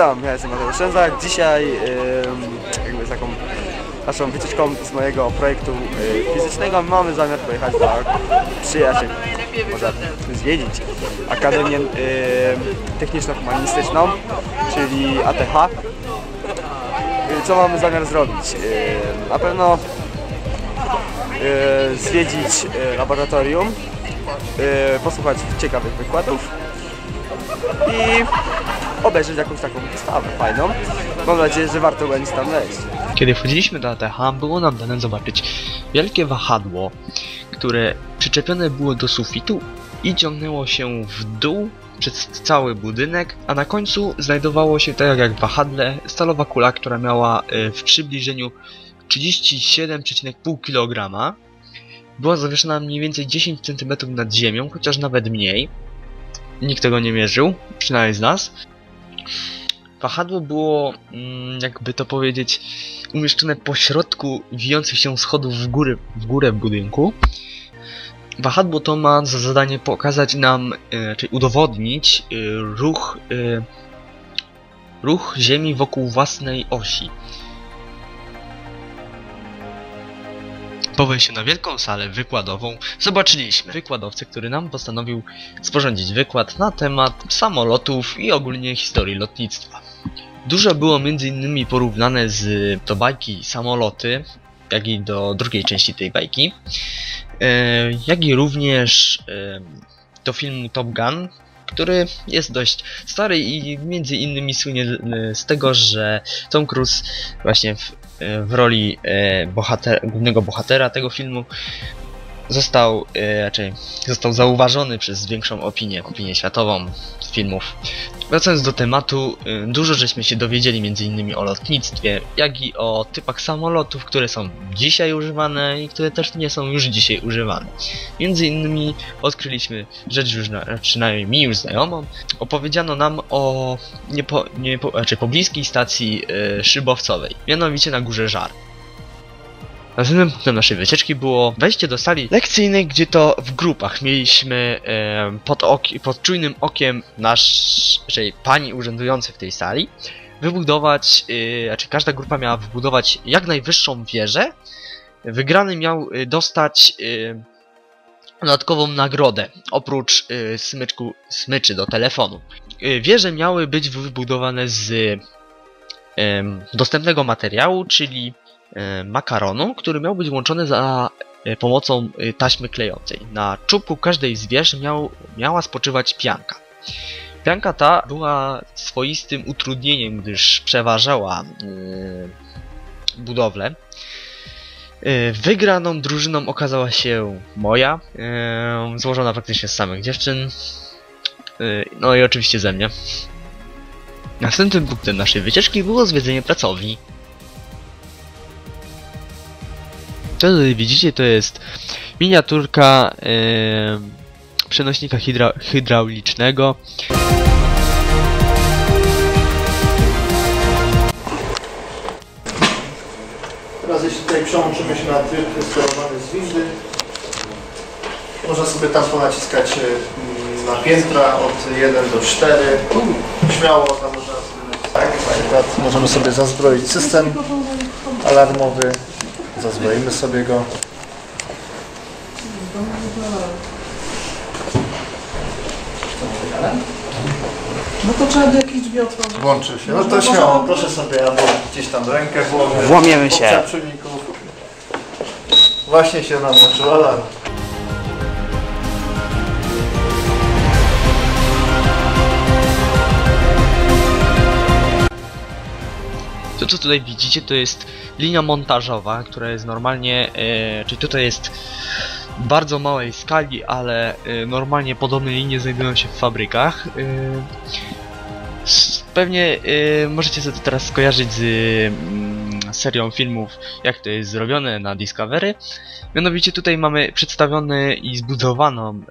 Witam, ja jestem Mateusz Szęzak. Dzisiaj em, jakby z taką naszą wycieczką z mojego projektu e, fizycznego mamy zamiar pojechać do przyjaciół, może zwiedzić Akademię em, Techniczno-Humanistyczną, czyli ATH. E, Co mamy zamiar zrobić? E, Na pewno e, zwiedzić laboratorium, posłuchać ciekawych wykładów i obejrzeć jakąś taką wystawę fajną. Mam nadzieję, że warto będzie tam wejść. Kiedy wchodziliśmy do ATH, było nam dane zobaczyć wielkie wahadło, które przyczepione było do sufitu i ciągnęło się w dół przez cały budynek, a na końcu znajdowało się, tak jak wahadle, stalowa kula, która miała e, w przybliżeniu 37,5 kg. Była zawieszona mniej więcej 10 cm nad ziemią, chociaż nawet mniej. Nikt tego nie mierzył, przynajmniej z nas. Wahadło było, mm, jakby to powiedzieć, umieszczone po środku wijących się schodów w górę, w górę budynku. Wahadło to ma za zadanie pokazać nam, e, czyli udowodnić e, ruch, e, ruch Ziemi wokół własnej osi. Po wejściu na wielką salę wykładową zobaczyliśmy wykładowcę, który nam postanowił sporządzić wykład na temat samolotów i ogólnie historii lotnictwa. Dużo było innymi porównane z do bajki samoloty, jak i do drugiej części tej bajki, e, jak i również e, do filmu Top Gun, który jest dość stary i między innymi słynie e, z tego, że Tom Cruise właśnie w, w roli e, bohater, głównego bohatera tego filmu został, e, raczej został zauważony przez większą opinię, opinię światową filmów. Wracając do tematu, y, dużo żeśmy się dowiedzieli innymi o lotnictwie, jak i o typach samolotów, które są dzisiaj używane i które też nie są już dzisiaj używane. Między innymi odkryliśmy rzecz już, na, przynajmniej mi już znajomą, opowiedziano nam o niepo, niepo, znaczy pobliskiej stacji y, szybowcowej, mianowicie na Górze Żar. Następnym punktem naszej wycieczki było wejście do sali lekcyjnej, gdzie to w grupach mieliśmy e, pod, oki, pod czujnym okiem naszej pani urzędującej w tej sali wybudować, e, znaczy każda grupa miała wybudować jak najwyższą wieżę. Wygrany miał e, dostać e, dodatkową nagrodę, oprócz smyczku, smyczy do telefonu. Wieże miały być wybudowane z dostępnego materiału, czyli makaronu, który miał być łączony za e, pomocą e, taśmy klejącej. Na czubku każdej z miał, miała spoczywać pianka. Pianka ta była swoistym utrudnieniem, gdyż przeważała e, budowlę. E, Wygraną drużyną okazała się moja, e, złożona praktycznie z samych dziewczyn, e, no i oczywiście ze mnie. Następnym punktem naszej wycieczki było zwiedzenie pracowni. Co tutaj widzicie to jest miniaturka przenośnika hydra hydraulicznego. Teraz jeśli tutaj przełączymy się na tryb sterowany z windy, można sobie tam ponaciskać na piętra od 1 do 4. Śmiało tam można sobie. Tak, na przykład możemy sobie zazbroić system alarmowy. Zazbroimy sobie go. No to trzeba do jakichś drzwi otworzyć. Włączył się. No to śmiało, proszę sobie albo gdzieś tam rękę włożyć. Włamiemy się. Właśnie się nam włączył alarm. Co tutaj widzicie to jest linia montażowa, która jest normalnie, e, czyli tutaj jest bardzo małej skali, ale e, normalnie podobne linie znajdują się w fabrykach. E, pewnie e, możecie sobie to teraz skojarzyć z mm, serią filmów, jak to jest zrobione na Discovery. Mianowicie tutaj mamy przedstawioną i zbudowaną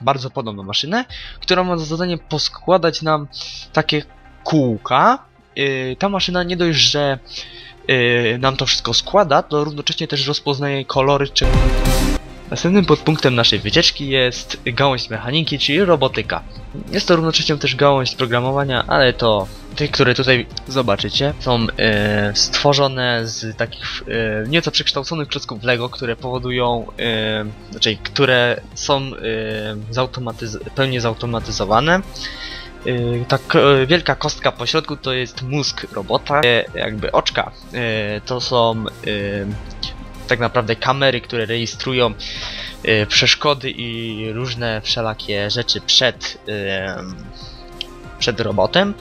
bardzo podobną maszynę, która ma za zadanie poskładać nam takie kółka, yy, ta maszyna nie dość, że yy, nam to wszystko składa, to równocześnie też rozpoznaje kolory czy Następnym podpunktem naszej wycieczki jest gałąź mechaniki, czyli robotyka. Jest to równocześnie też gałąź programowania, ale to te, które tutaj zobaczycie, są e, stworzone z takich e, nieco przekształconych klocków Lego, które powodują, e, znaczy, które są e, zautomatyz pełnie zautomatyzowane. E, Ta e, wielka kostka po środku to jest mózg robota, e, jakby oczka to są tak naprawdę kamery, które rejestrują przeszkody i różne wszelakie rzeczy przed, przed robotem.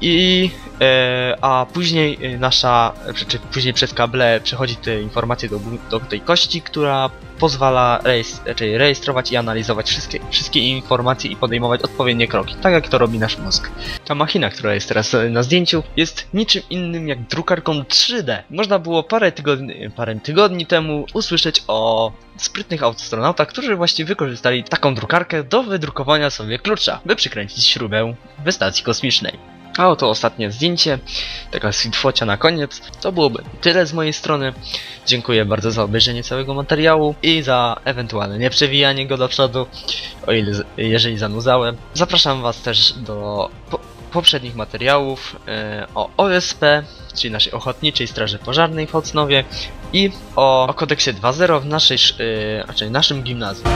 I e, a później e, nasza, czy, czy później przez kable przechodzi te informacje do, do tej kości, która pozwala rejestr, czyli rejestrować i analizować wszystkie, wszystkie informacje i podejmować odpowiednie kroki, tak jak to robi nasz mózg. Ta machina, która jest teraz e, na zdjęciu, jest niczym innym jak drukarką 3D. Można było parę tygodni, parę tygodni temu usłyszeć o sprytnych astronautach, którzy właśnie wykorzystali taką drukarkę do wydrukowania sobie klucza, by przykręcić śrubę w stacji kosmicznej. A oto ostatnie zdjęcie, taka sweetfocia na koniec. To byłoby tyle z mojej strony. Dziękuję bardzo za obejrzenie całego materiału i za ewentualne nieprzewijanie go do przodu, o ile, jeżeli zanudzałem. Zapraszam Was też do po poprzednich materiałów e, o OSP, czyli naszej Ochotniczej Straży Pożarnej w Hocnowie i o, o kodeksie 2.0 w naszej, sz- e, raczej naszym gimnazjum.